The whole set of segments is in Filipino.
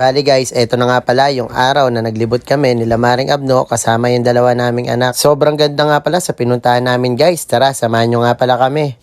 Bali guys, eto na nga pala yung araw na naglibot kami nila Maring Abno kasama yung dalawa naming anak. Sobrang ganda nga pala sa pinuntahan namin guys. Tara, samahan nyo nga pala kami.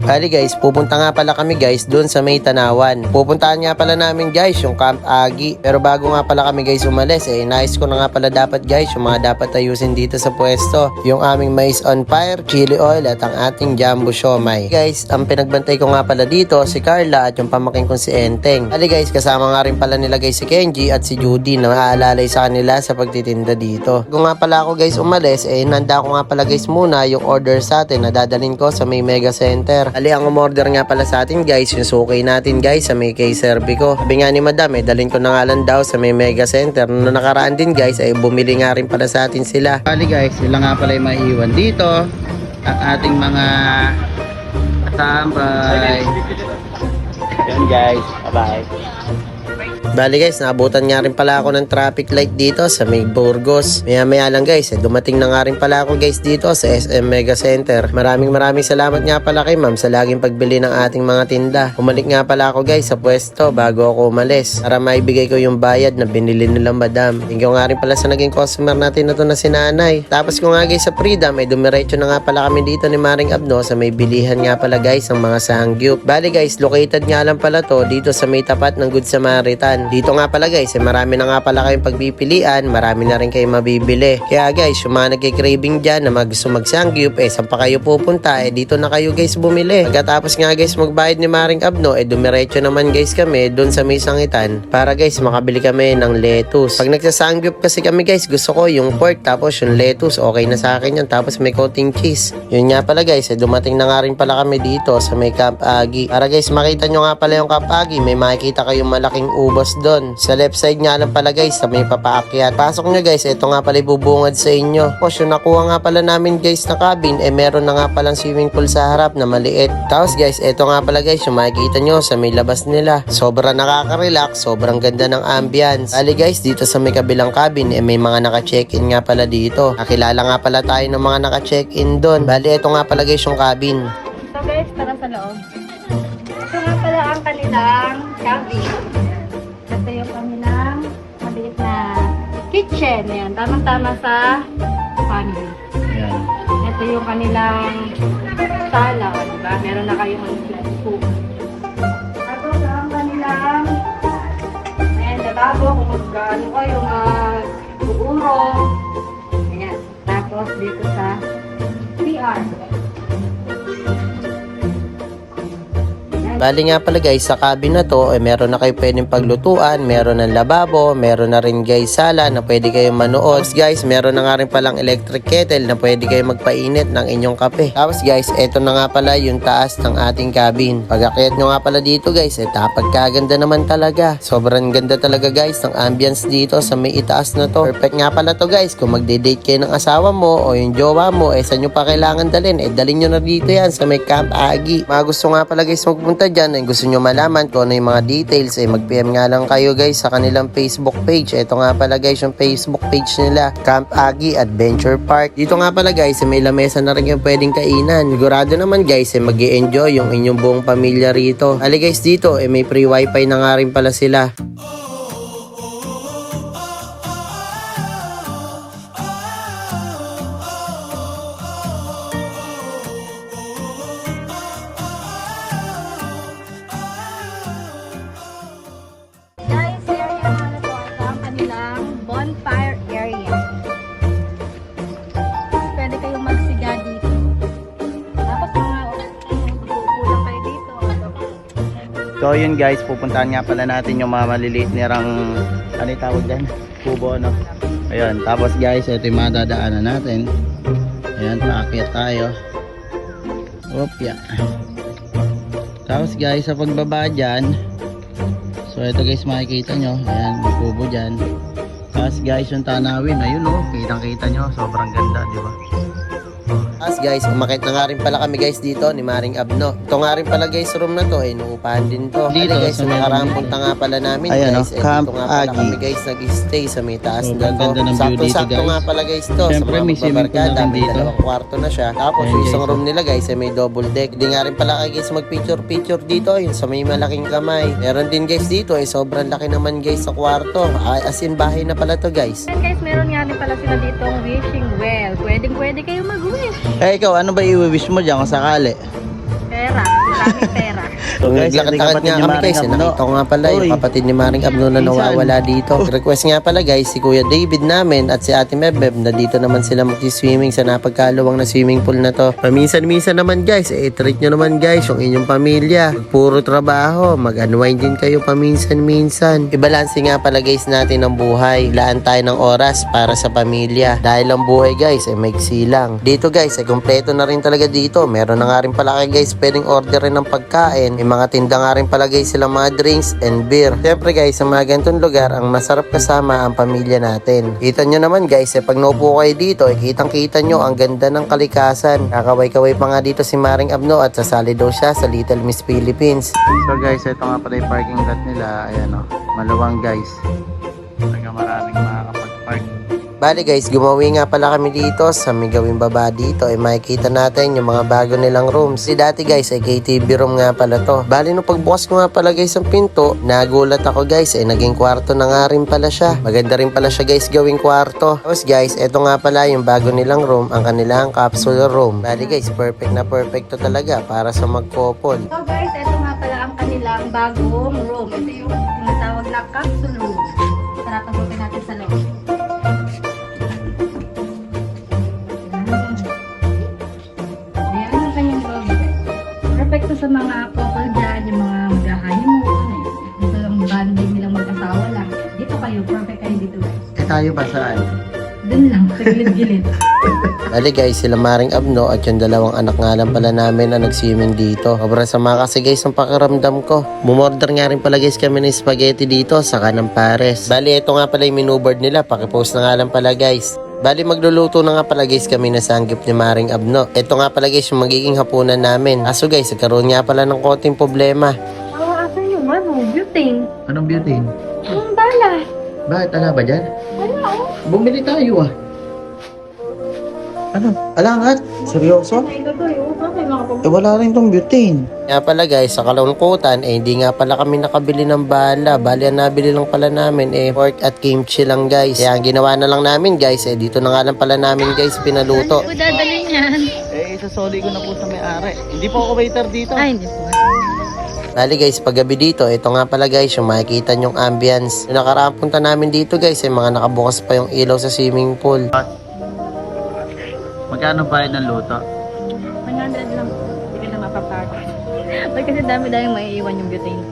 Bali guys, pupunta nga pala kami guys doon sa may tanawan. Pupuntahan nga pala namin guys yung Camp Agi. Pero bago nga pala kami guys umalis, eh nais ko na nga pala dapat guys yung mga dapat ayusin dito sa pwesto. Yung aming mais on fire, chili oil at ang ating jumbo siomay. Guys, ang pinagbantay ko nga pala dito si Carla at yung pamaking kong si Enteng. Bali guys, kasama nga rin pala nila guys si Kenji at si Judy na maaalalay sa kanila sa pagtitinda dito. Kung nga pala ako guys umalis, eh nanda ko nga pala guys muna yung order sa atin na dadalhin ko sa may mega center. Ali, ang umorder nga pala sa atin guys, yung sukay natin guys sa may kay Serbi ko. Sabi nga ni madam, eh dalhin ko na nga lang daw sa may mega center. Noong nakaraan din guys, ay bumili nga rin pala sa atin sila. Bali guys, sila nga pala yung maiiwan dito. Ang ating mga katambay. Yan guys, bye-bye. Bali guys, naabutan nga rin pala ako ng traffic light dito sa may Burgos. Maya maya lang guys, eh, dumating na nga rin pala ako guys dito sa SM Mega Center. Maraming maraming salamat nga pala kay ma'am sa laging pagbili ng ating mga tinda. Umalik nga pala ako guys sa pwesto bago ako umalis para maibigay ko yung bayad na binili nila madam. Thank nga rin pala sa naging customer natin na to na si nanay. Tapos ko nga guys sa Freedom, ay dumiretso na nga pala kami dito ni Maring Abno sa may bilihan nga pala guys ng mga sangyup. Bali guys, located nga lang pala to dito sa may tapat ng Good Samaritan. Dito nga pala guys, eh, marami na nga pala kayong pagpipilian, marami na rin kayong mabibili. Kaya guys, yung mga nagkikraving dyan na gusto magsangyup, eh saan pa kayo pupunta, eh dito na kayo guys bumili. Pagkatapos nga guys magbayad ni Maring Abno, eh dumiretso naman guys kami doon sa may sangitan para guys makabili kami ng lettuce. Pag nagsasangyup kasi kami guys, gusto ko yung pork tapos yung lettuce, okay na sa akin yan. Tapos may coating cheese. Yun nga pala guys, eh, dumating na nga rin pala kami dito sa may Camp Agi. Para guys, makita nyo nga pala yung Camp Agi, may makikita kayong malaking ubos doon. Sa left side nga lang pala guys, sa may papaakyat. Pasok nyo guys, ito nga pala ibubungad sa inyo. Tapos yung nakuha nga pala namin guys na cabin, eh meron na nga palang swimming pool sa harap na maliit. Tapos guys, ito nga pala guys, yung makikita nyo sa may labas nila. Sobrang nakaka-relax, sobrang ganda ng ambience. Ali guys, dito sa may kabilang cabin, eh may mga naka-check-in nga pala dito. Nakilala nga pala tayo ng mga naka-check-in doon. Bali, ito nga pala guys yung cabin. So guys, tara sa loob. Ito nga pala ang kanilang cabin. Ito yung kanilang maliit na kitchen. Ayan, tamang-tama sa family. Yan. Ito yung kanilang sala. Diba? Meron na kayong cook. Tapos ang kanilang ayan, lababo kung magkaano kayo mag-uuro. Ayan. Tapos dito sa CR. Bali nga pala guys, sa cabin na to, eh, meron na kayo pwedeng paglutuan, meron ng lababo, meron na rin guys sala na pwede kayong manood. Tapos guys, meron na nga rin palang electric kettle na pwede kayong magpainit ng inyong kape. Tapos guys, eto na nga pala yung taas ng ating cabin. Pag akyat nyo nga pala dito guys, eh tapagkaganda naman talaga. Sobrang ganda talaga guys ng ambience dito sa may itaas na to. Perfect nga pala to guys, kung magde-date kayo ng asawa mo o yung jowa mo, eh saan nyo pa kailangan dalhin? Eh dalhin nyo na dito yan sa may Camp Agi. Mga gusto nga pala guys magpunta dyan, eh gusto nyo malaman kung ano yung mga details, eh mag-PM nga lang kayo guys sa kanilang Facebook page. Ito nga pala guys yung Facebook page nila, Camp Agi Adventure Park. Dito nga pala guys, eh, may lamesa na rin yung pwedeng kainan. Sigurado naman guys, eh mag enjoy yung inyong buong pamilya rito. Ali guys dito, eh may free wifi na nga rin pala sila. Bonfire area. Pwede kayong magsiga dito. Tapos mga kukulang kayo dito. So yun guys, pupuntahan nga pala natin yung mga maliliit nirang ano yung tawag dyan? Kubo no? Ayun, tapos guys, ito yung mga natin. Ayan, paakyat tayo. Opya. Tapos guys, sa pagbaba dyan, so ito guys makikita nyo, ayan, may kubo dyan. Tapos guys, yung tanawin, ayun oh, kitang kita nyo, sobrang ganda, di ba? As guys, umakit na nga rin pala kami guys dito ni Maring Abno. Ito nga rin pala guys room na to, eh, inuupahan din to. Dito, Dito guys, may- nakaraang punta nga pala namin Ayan, guys. Eh, Camp dito nga pala Agi. kami guys nag-stay sa may taas Oh, na to. Sakto-sakto nga pala guys to. Siyempre, sa may mga swimming pool may dito. dalawang kwarto na siya. Tapos Ayan, yung isang room nila guys, eh, may double deck. Hindi nga rin pala kayo guys mag-picture-picture dito, yun sa may malaking kamay. Meron din guys dito, eh, sobrang laki naman guys sa kwarto. Ah, As in, bahay na pala to guys. And guys, meron nga rin pala sila dito wishing well. Pwedeng pwede kayo mag-wish. Eh, ikaw, ano ba i-wish mo dyan kung sakali? Pera. Maraming pera. So, guys, Naglakad-lakad yung nga kami guys. eh. Nakita ko nga pala yung Uy. kapatid ni Maring Abno na nawawala dito. Request nga pala guys, si Kuya David namin at si Ate Mebeb na dito naman sila mag-swimming sa napagkaluwang na swimming pool na to. Paminsan-minsan naman guys, eh treat nyo naman guys yung inyong pamilya. Puro trabaho, mag-unwind din kayo paminsan-minsan. Ibalanse nga pala guys natin ang buhay. Laan tayo ng oras para sa pamilya. Dahil ang buhay guys, eh may lang. Dito guys, eh kompleto na rin talaga dito. Meron na nga rin pala kayo guys, pwedeng orderin ng pagkain. May mga tinda nga rin pala guys sila mga drinks and beer. Siyempre guys, sa mga ganitong lugar, ang masarap kasama ang pamilya natin. Kita nyo naman guys, eh pag naupo kayo dito, eh kitang kita nyo ang ganda ng kalikasan. Kakaway-kaway pa nga dito si Maring Abno at sasali daw siya sa Little Miss Philippines. So guys, ito nga pala yung parking lot nila. Ayan o, maluwang guys. Bali guys, gumawi nga pala kami dito sa may gawing baba dito ay makikita natin yung mga bago nilang rooms. Si dati guys ay KTV room nga pala to. Bali nung pagbukas ko nga pala guys ang pinto, nagulat ako guys ay naging kwarto na nga rin pala siya. Maganda rin pala siya guys gawing kwarto. Tapos guys, eto nga pala yung bago nilang room, ang kanilang capsule room. Bali guys, perfect na perfect to talaga para sa mag-couple. So guys, ito nga pala ang kanilang bagong room. Ito yung tinatawag na capsule room. Tara, pasukin natin sa loob. Sa mga couple dyan, yung mga mag-honeymoon. eh. Dito lang banding nilang mag-asawa lang. Dito kayo, perfect kayo dito guys. Eh tayo ba saan? Dun lang, sa gilid-gilid. Bali guys, sila Maring Abno at yung dalawang anak nga lang pala namin na nag-swimming dito. Sobrang sama kasi guys ang pakiramdam ko. Mumorder nga rin pala guys kami ng spaghetti dito sa kanang pares. Bali, ito nga pala yung menu board nila. Pakipost na nga lang pala guys. Bali, magluluto na nga pala guys kami na sanggip ni Maring Abno. Ito nga pala guys yung magiging hapunan namin. Aso guys, nagkaroon nga pala ng konting problema. Oh, asan yung ano, butane? Anong beauty? Ang bala. Bakit? Ala ba dyan? Wala oh. Bumili tayo ah. Ano? Alangat? Seryoso? Ay, Eh wala rin tong butane. Kaya pala guys, sa kalungkutan, eh hindi nga pala kami nakabili ng bala. Bali, ang nabili lang pala namin eh pork at kimchi lang guys. Kaya ang ginawa na lang namin guys, eh dito na nga lang pala namin guys pinaluto. Ano dadalhin yan? Eh isasoli ko na po sa may-ari. Hindi po ako waiter dito. Ay, hindi po. Bali guys, paggabi dito, ito nga pala guys, yung makikita nyong ambience. Yung nakaraang punta namin dito guys, eh mga nakabukas pa yung ilaw sa swimming pool. Magkano bayad ng luto? 100 lang. Hindi ka na mapapagod. Ba't kasi dami-dami maiiwan yung butane.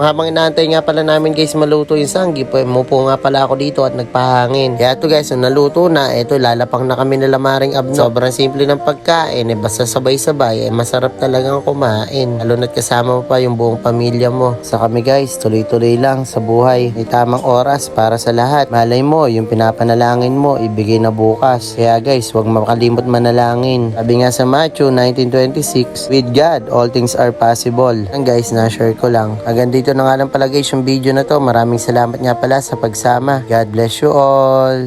Habang inaantay nga pala namin guys maluto yung sanggi, po, mupo nga pala ako dito at nagpahangin. Kaya to guys, naluto na, eto lalapang na kami nila maring abno. Sobrang simple ng pagkain, eh basta sabay-sabay, eh masarap talagang kumain. Lalo na't kasama mo pa yung buong pamilya mo. Sa kami guys, tuloy-tuloy lang sa buhay. May tamang oras para sa lahat. Malay mo, yung pinapanalangin mo, ibigay na bukas. Kaya guys, huwag makalimot manalangin. Sabi nga sa Matthew 1926, With God, all things are possible. Ang guys, na-share ko lang. Hanggang dito na nga lang pala yung video na to. Maraming salamat nga pala sa pagsama. God bless you all.